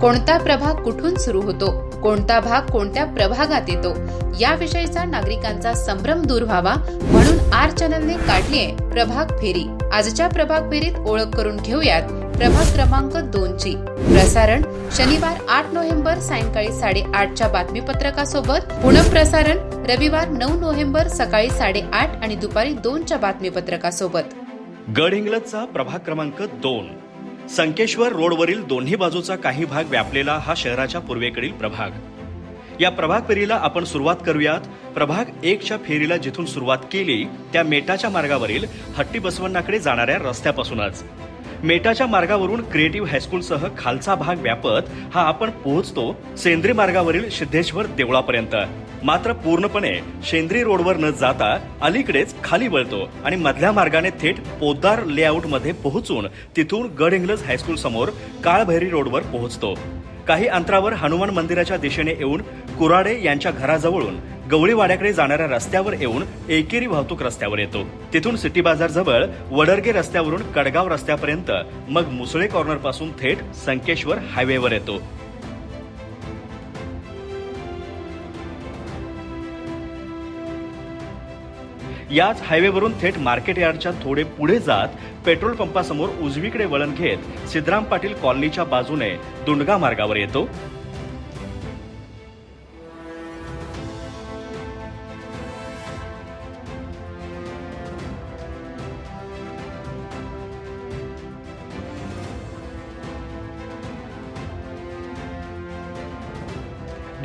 कोणता प्रभाग कुठून सुरू होतो कोणता भाग कोणत्या प्रभागात येतो याविषयीचा नागरिकांचा संभ्रम दूर व्हावा म्हणून आर चॅनलने काढली आहे प्रभाग फेरी. आजच्या प्रभाग फेरीत ओळख करून घेऊयात प्रभाग क्रमांक दोन ची. प्रसारण शनिवार आठ नोव्हेंबर सायंकाळी साडेआठच्या बातमीपत्रकासोबत. पुनप्रसारण रविवार नऊ नोव्हेंबर सकाळी साडेआठ आणि दुपारी दोनच्या बातमीपत्रकासोबत. गड इंग्लजचा प्रभाग क्रमांक दोन. संकेश्वर रोडवरील दोन्ही बाजूचा काही भाग व्यापलेला हा शहराच्या पूर्वेकडील प्रभाग. या प्रभाग फेरीला आपण सुरुवात करूयात. प्रभाग एकच्या फेरीला जिथून सुरुवात केली त्या मेटाच्या मार्गावरील हट्टी बसवण्णाकडे जाणाऱ्या रस्त्यापासूनच. मेटाच्या मार्गावरून क्रिएटिव्ह हायस्कूलसह खालचा भाग व्यापत हा आपण पोहोचतो सेंद्री मार्गावरील सिद्धेश्वर देवळापर्यंत. मात्र पूर्णपणे शेंद्री रोडवर न जाता अलीकडेच खाली वळतो आणि मधल्या मार्गाने थेट पोद्दार लेआउटमध्ये पोहोचून तिथून गड इंग्लज हायस्कूल समोर काळभैरी रोडवर पोहोचतो. काही अंतरावर हनुमान मंदिराच्या दिशेने येऊन कुराडे यांच्या घराजवळून गवळीवाड्याकडे जाणाऱ्या रस्त्यावर येऊन एकेरी वाहतूक रस्त्यावर येतो. तिथून सिटी बाजार जवळ वडरगे रस्त्यावरून कडगाव रस्त्यापर्यंत मग मुसळे कॉर्नरपासून थेट संकेश्वर हायवेवर येतो. याच हायवेवरून थेट मार्केट यार्डच्या थोडे पुढे जात पेट्रोल पंपासमोर उजवीकडे वळण घेत सिद्धराम पाटील कॉलनीच्या बाजूने दुंडगा मार्गावर येतो.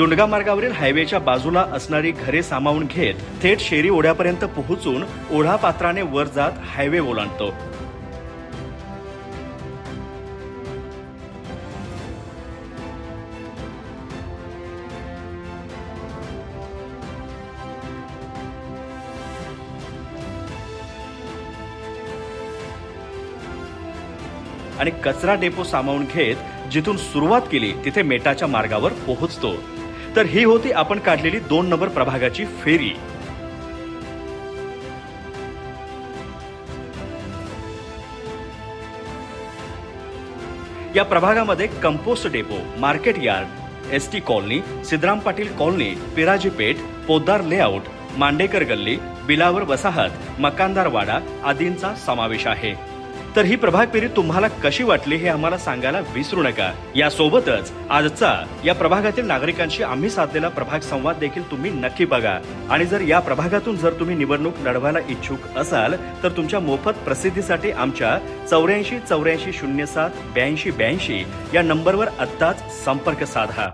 दुंडगा मार्गावरील हायवेच्या बाजूला असणारी घरे सामावून घेत थेट शेरी ओढ्यापर्यंत पोहोचून ओढा पात्राने वर जात हायवे ओलांडतो. आणि कचरा डेपो सामावून घेत जिथून सुरुवात केली तिथे मेटाच्या मार्गावर पोहोचतो. तर ही होती आपण काढलेली दोन नंबर प्रभागाची फेरी. या प्रभागामध्ये compost depot market yard S T colony Siddharam Patil colony Piraji Peth Poddar layout Mandekar गल्ली बिलावर वसाहत मकानदार वाडा आदींचा समावेश आहे. तर ही प्रभाग फेरी तुम्हाला कशी वाटली हे आम्हाला सांगायला विसरू नका. यासोबतच आजचा या प्रभागातील नागरिकांशी आम्ही साधलेला प्रभाग संवाद देखील तुम्ही नक्की बघा. आणि जर या प्रभागातून जर तुम्ही निवडणूक लढवायला इच्छुक असाल तर तुमच्या मोफत प्रसिद्धीसाठी आमच्या चौऱ्याऐंशी चौऱ्याऐंशी शून्य सात ब्याऐंशी ब्याऐंशी या नंबरवर आत्ताच संपर्क साधा.